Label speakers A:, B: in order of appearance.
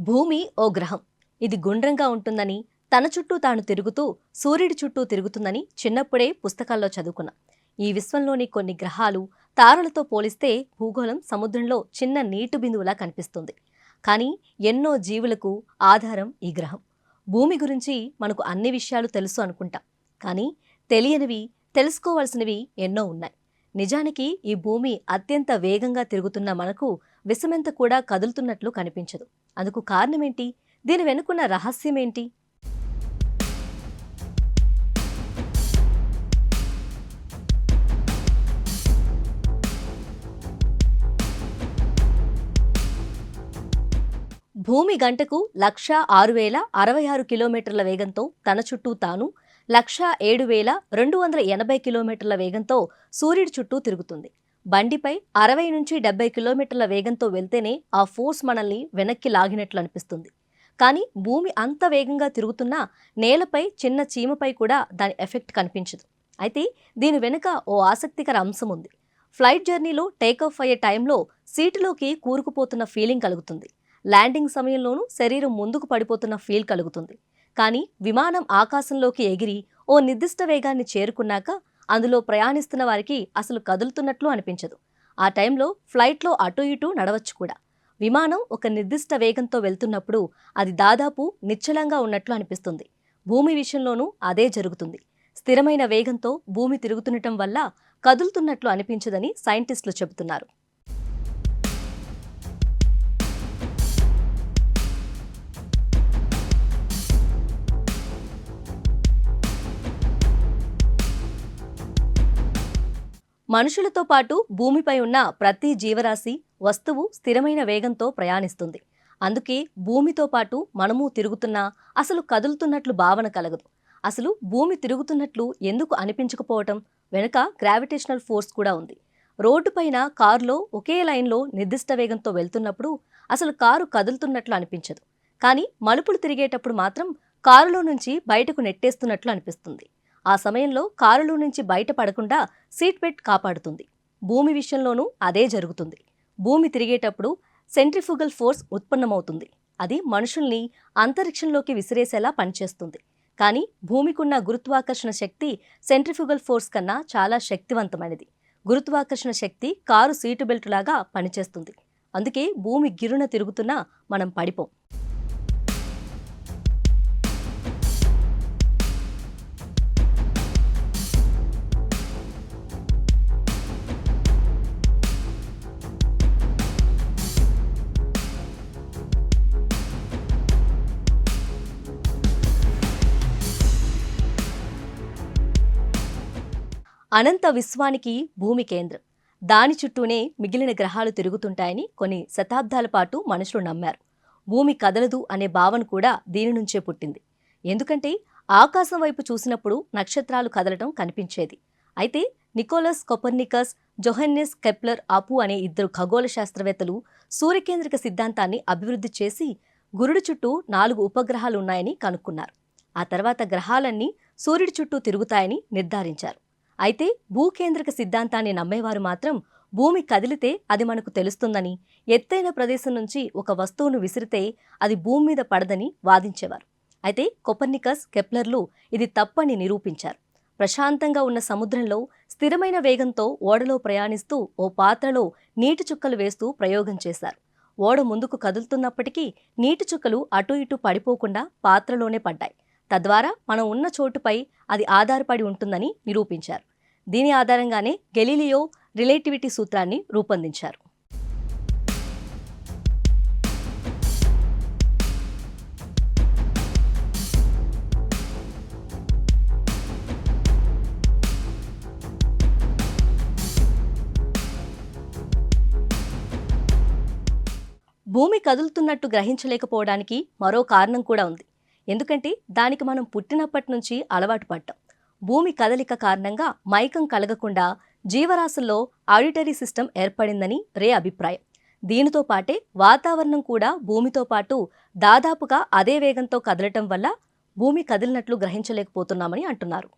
A: భూమి ఓ గ్రహం. ఇది గుండ్రంగా ఉంటుందని తన చుట్టూ తాను తిరుగుతూ సూర్యుడి చుట్టూ తిరుగుతుందని చిన్నప్పుడే పుస్తకాల్లో చదువుకున్నా. ఈ విశ్వంలోని కొన్ని గ్రహాలు తారలతో పోలిస్తే భూగోళం సముద్రంలో చిన్న నీటి బిందువులా కనిపిస్తుంది. కానీ ఎన్నో జీవులకు ఆధారం ఈ గ్రహం. భూమి గురించి మనకు అన్ని విషయాలు తెలుసు అనుకుంటాం. కానీ తెలియనివి తెలుసుకోవాల్సినవి ఎన్నో ఉన్నాయి. నిజానికి ఈ భూమి అత్యంత వేగంగా తిరుగుతున్న మనకు విషమెంత కూడా కదులుతున్నట్లు కనిపించదు. అందుకు కారణమేంటి? దీని వెనుకున్న రహస్యమేంటి? భూమి గంటకు లక్ష ఆరు వేల అరవై ఆరు కిలోమీటర్ల వేగంతో తన చుట్టూ తాను లక్ష ఏడు వేల రెండు వందల ఎనభై కిలోమీటర్ల వేగంతో సూర్యుడి చుట్టూ తిరుగుతుంది. బండిపై అరవై నుంచి డెబ్బై కిలోమీటర్ల వేగంతో వెళ్తేనే ఆ ఫోర్స్ మనల్ని వెనక్కి లాగినట్లు అనిపిస్తుంది కానీ భూమి అంత వేగంగా తిరుగుతున్నా నేలపై చిన్న చీమపై కూడా దాని ఎఫెక్ట్ కనిపించదు. అయితే దీని వెనుక ఓ ఆసక్తికర అంశం ఉంది. ఫ్లైట్ జర్నీలో టేకాఫ్ అయ్యే టైంలో సీటులోకి కూరుకుపోతున్న ఫీలింగ్ కలుగుతుంది. ల్యాండింగ్ సమయంలోనూ శరీరం ముందుకు పడిపోతున్న ఫీల్ కలుగుతుంది. కానీ విమానం ఆకాశంలోకి ఎగిరి ఓ నిర్దిష్ట వేగాన్ని చేరుకున్నాక అందులో ప్రయాణిస్తున్న వారికి అసలు కదులుతున్నట్లు అనిపించదు. ఆ టైంలో ఫ్లైట్లో అటు ఇటు నడవచ్చు కూడా. విమానం ఒక నిర్దిష్ట వేగంతో వెళ్తున్నప్పుడు అది దాదాపు నిశ్చలంగా ఉన్నట్లు అనిపిస్తుంది. భూమి విషయంలోనూ అదే జరుగుతుంది. స్థిరమైన వేగంతో భూమి తిరుగుతుండటం వల్ల కదులుతున్నట్లు అనిపించదని సైంటిస్టులు చెబుతున్నారు. మనుషులతో పాటు భూమిపై ఉన్న ప్రతి జీవరాశి వస్తువు స్థిరమైన వేగంతో ప్రయాణిస్తుంది. అందుకే భూమితో పాటు మనము తిరుగుతున్నా అసలు కదులుతున్నట్లు భావన కలగదు. అసలు భూమి తిరుగుతున్నట్లు ఎందుకు అనిపించకపోవటం వెనుక గ్రావిటేషనల్ ఫోర్స్ కూడా ఉంది. రోడ్డుపైన కారులో ఒకే లైన్లో నిర్దిష్ట వేగంతో వెళ్తున్నప్పుడు అసలు కారు కదులుతున్నట్లు అనిపించదు. కానీ మలుపులు తిరిగేటప్పుడు మాత్రం కారులో నుంచి బయటకు నెట్టేస్తున్నట్లు అనిపిస్తుంది. ఆ సమయంలో కారులో నుంచి బయట పడకుండా సీట్ బెల్ట్ కాపాడుతుంది. భూమి విషయంలోనూ అదే జరుగుతుంది. భూమి తిరిగేటప్పుడు సెంట్రిఫుగల్ ఫోర్స్ ఉత్పన్నమవుతుంది. అది మనుషుల్ని అంతరిక్షంలోకి విసిరేసేలా పనిచేస్తుంది. కానీ భూమికున్న గురుత్వాకర్షణ శక్తి సెంట్రిఫుగల్ ఫోర్స్ కన్నా చాలా శక్తివంతమైనది. గురుత్వాకర్షణ శక్తి కారు సీటు బెల్ట్ లాగా పనిచేస్తుంది. అందుకే భూమి గిరున తిరుగుతున్నా మనం పడిపోం. అనంత విశ్వానికి భూమి కేంద్రం. దాని చుట్టూనే మిగిలిన గ్రహాలు తిరుగుతుంటాయని కొన్ని శతాబ్దాల పాటు మనుషులు నమ్మారు. భూమి కదలదు అనే భావన కూడా దీని నుంచే పుట్టింది. ఎందుకంటే ఆకాశం వైపు చూసినప్పుడు నక్షత్రాలు కదలటం కనిపించేది. అయితే నికోలస్ కొపర్నికస్ జొహెన్నెస్ కెప్లర్ ఆపు అనే ఇద్దరు ఖగోళ శాస్త్రవేత్తలు సూర్యకేంద్రిక సిద్ధాంతాన్ని అభివృద్ధి చేసి గురుడి చుట్టూ నాలుగు ఉపగ్రహాలు ఉన్నాయని కనుక్కున్నారు. ఆ తర్వాత గ్రహాలన్నీ సూర్యుడి చుట్టూ తిరుగుతాయని నిర్ధారించారు. అయితే భూకేంద్రక సిద్ధాంతాన్ని నమ్మేవారు మాత్రం భూమి కదిలితే అది మనకు తెలుస్తుందని ఎత్తైన ప్రదేశం నుంచి ఒక వస్తువును విసిరితే అది భూమి మీద పడదని వాదించేవారు. అయితే కొపర్నికస్ కెప్లర్లు ఇది తప్పని నిరూపించారు. ప్రశాంతంగా ఉన్న సముద్రంలో స్థిరమైన వేగంతో ఓడలో ప్రయాణిస్తూ ఓ పాత్రలో నీటి చుక్కలు వేస్తూ ప్రయోగం చేశారు. ఓడ ముందుకు కదులుతున్నప్పటికీ నీటి చుక్కలు అటు ఇటు పడిపోకుండా పాత్రలోనే పడ్డాయి. తద్వారా మనం ఉన్న చోటుపై అది ఆధారపడి ఉంటుందని నిరూపించారు. దీని ఆధారంగానే గెలీలియో రిలేటివిటీ సూత్రాన్ని రూపొందించారు. భూమి కదులుతున్నట్టు గ్రహించలేకపోవడానికి మరో కారణం కూడా ఉంది. ఎందుకంటే దానికి మనం పుట్టినప్పటి నుంచి అలవాటు పడ్డాం. భూమి కదలిక కారణంగా మైకం కలగకుండా జీవరాశుల్లో ఆడిటరీ సిస్టమ్ ఏర్పడిందని రే అభిప్రాయం. దీనితో పాటే వాతావరణం కూడా భూమితో పాటు దాదాపుగా అదే వేగంతో కదలటం వల్ల భూమి కదిలినట్లు గ్రహించలేకపోతున్నామని అంటున్నారు.